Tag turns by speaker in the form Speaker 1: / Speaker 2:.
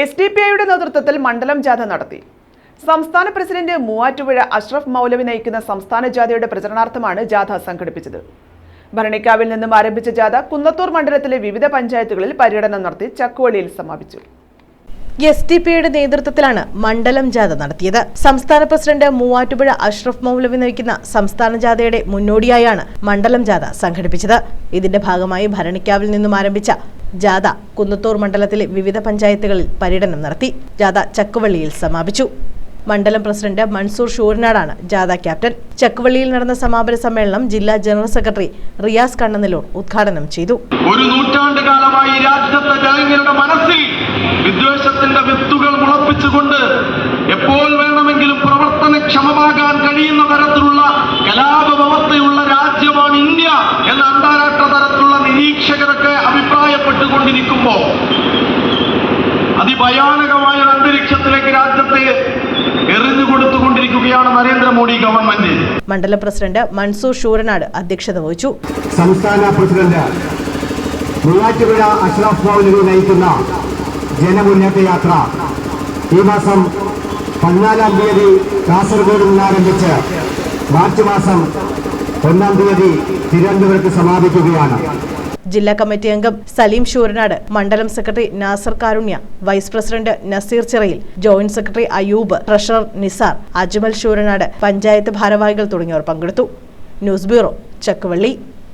Speaker 1: S D P ഐയുടെ നേതൃത്വത്തിൽ മണ്ഡലം ജാഥ നടത്തി. സംസ്ഥാന പ്രസിഡന്റ് മൂവാറ്റുപുഴ അഷ്റഫ് മൗലവി നയിക്കുന്ന സംസ്ഥാന ജാഥയുടെ പ്രചരണാർത്ഥമാണ് ജാഥ സംഘടിപ്പിച്ചത്. ഭരണിക്കാവിൽ നിന്നും ആരംഭിച്ച ജാഥ കുന്നത്തൂർ മണ്ഡലത്തിലെ വിവിധ പഞ്ചായത്തുകളിൽ പര്യടനം നടത്തി ചക്കുവള്ളിയിൽ സമാപിച്ചു.
Speaker 2: എസ് ഡി പിയുടെ നേതൃത്വത്തിലാണ് മണ്ഡലം ജാഥ നടത്തിയത്. സംസ്ഥാന പ്രസിഡന്റ് മൂവാറ്റുപുഴ അഷ്റഫ് മൗലവി നയിക്കുന്ന സംസ്ഥാന ജാഥയുടെ മുന്നോടിയായാണ് മണ്ഡലം ജാഥ സംഘടിപ്പിച്ചത്. ഇതിന്റെ ഭാഗമായി ഭരണിക്കാവിൽ നിന്നും ആരംഭിച്ച ജാഥ കുന്നത്തൂർ മണ്ഡലത്തിലെ വിവിധ പഞ്ചായത്തുകളിൽ പര്യടനം നടത്തി. ജാഥ ചക്കുവള്ളിയിൽ സമാപിച്ചു. മണ്ഡലം പ്രസിഡന്റ് മൻസൂർ ഷൂരനാടാണ് ജാഥ ക്യാപ്റ്റൻ. ചക്കുവള്ളിയിൽ നടന്ന സമാപന സമ്മേളനം ജില്ലാ ജനറൽ സെക്രട്ടറി റിയാസ് കണ്ണനിലൂർ ഉദ്ഘാടനം ചെയ്തു.
Speaker 3: ഒരു നൂറ്റാണ്ട് കാലമായി രാജ്യത്തെ ജനങ്ങളുടെ മനസ്സിൽ വിദ്വേഷത്തിന്റെ വിത്തുകൾ മുളപ്പിച്ചുകൊണ്ട് അഭിപ്രായപ്പെട്ടുകൊണ്ടിരിക്കുമ്പോൾ അതിഭയാനകമായ ഒരു അന്തരീക്ഷത്തിലേക്ക് രാജ്യത്തെ എറിഞ്ഞു കൊടുത്തുകൊണ്ടിരിക്കുകയാണ് നരേന്ദ്രമോദി ഗവൺമെന്റ്.
Speaker 2: മണ്ഡലം പ്രസിഡന്റ് മൻസൂർ ഷൂരനാട് അധ്യക്ഷത വഹിച്ചു.
Speaker 4: സംസ്ഥാന പ്രസിഡന്റ് മൂവാറ്റുപുഴ അഷ്റഫ് ഭവനുകൾ നയിക്കുന്ന ജനമുന്നേറ്റ യാത്ര. ഈ മാസം പതിനാലാം തീയതി കാസർഗോഡ് നിന്ന് ആരംഭിച്ച് മാർച്ച് മാസം ഒന്നാം തീയതി തിരുവനന്തപുരത്ത് സമാപിക്കുകയാണ്.
Speaker 2: ജില്ലാ കമ്മിറ്റി അംഗം സലീം ഷൂരനാട് മണ്ഡലം secretary Nasar Karunya vice president Nazeer Chirayil joint secretary Ayoob treasurer Nisar Ajmal Sooranad panchayat ഭാരവാഹികൾ തുടങ്ങിയവർ പങ്കെടുത്തു. News bureau Chakkuvalli.